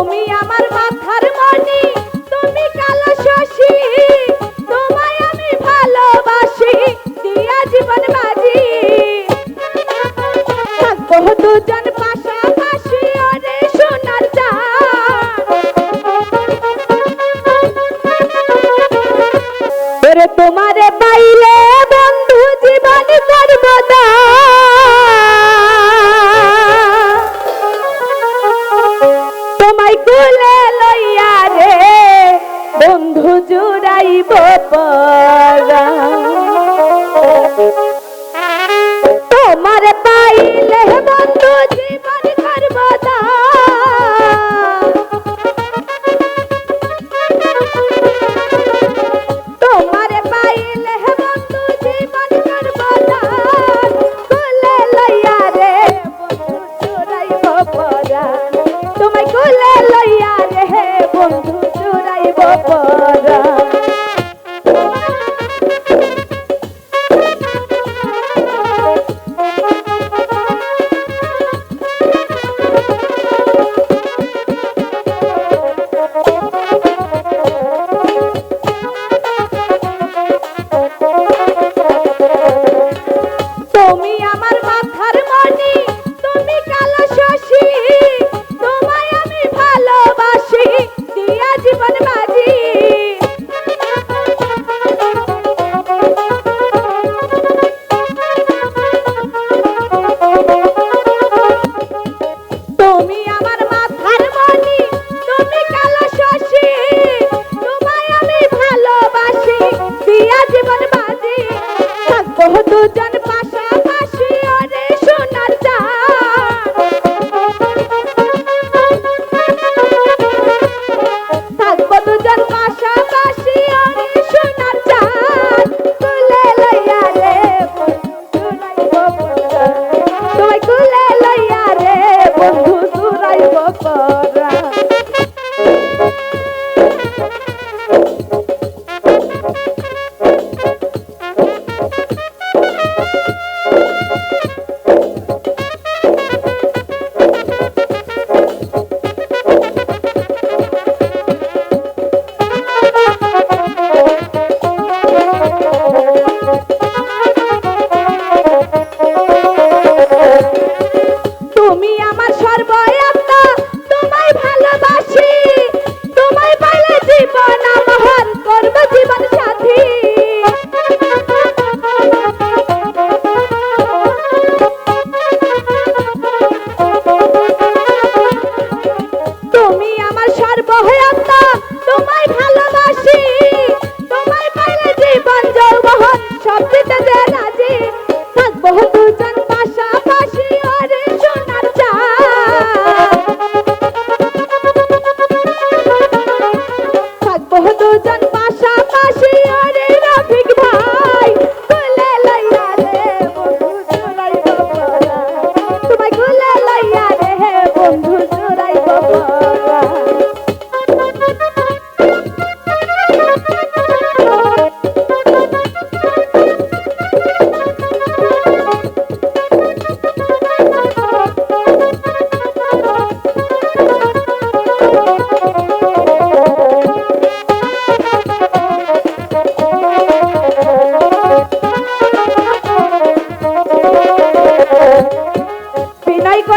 তুমি আমার মাথার তুমি তোমায় আমি ভালোবাসি দিয়া জীবন দুজন তোমারে পাইলে তোমার পাইলে বন্ধু জীবন করবদা তোমার পাইলে বন্ধু জীবন করবদা কুলে লইয়া রে বন্ধু সুরাইব পরা তোমায় কুলে লইয়া রে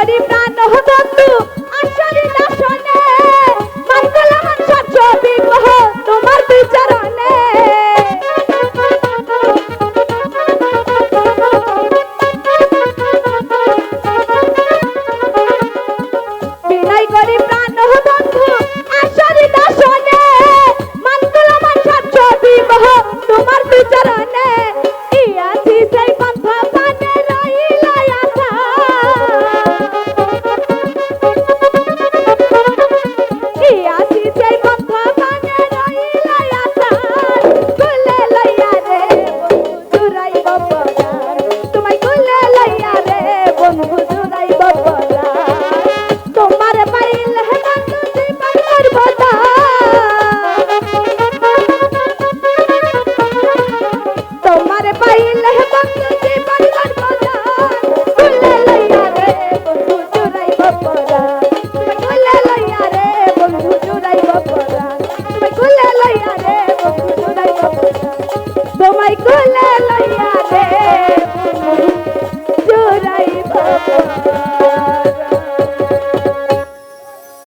আশারি প্রাণ বন্ধু আশারি Yeah.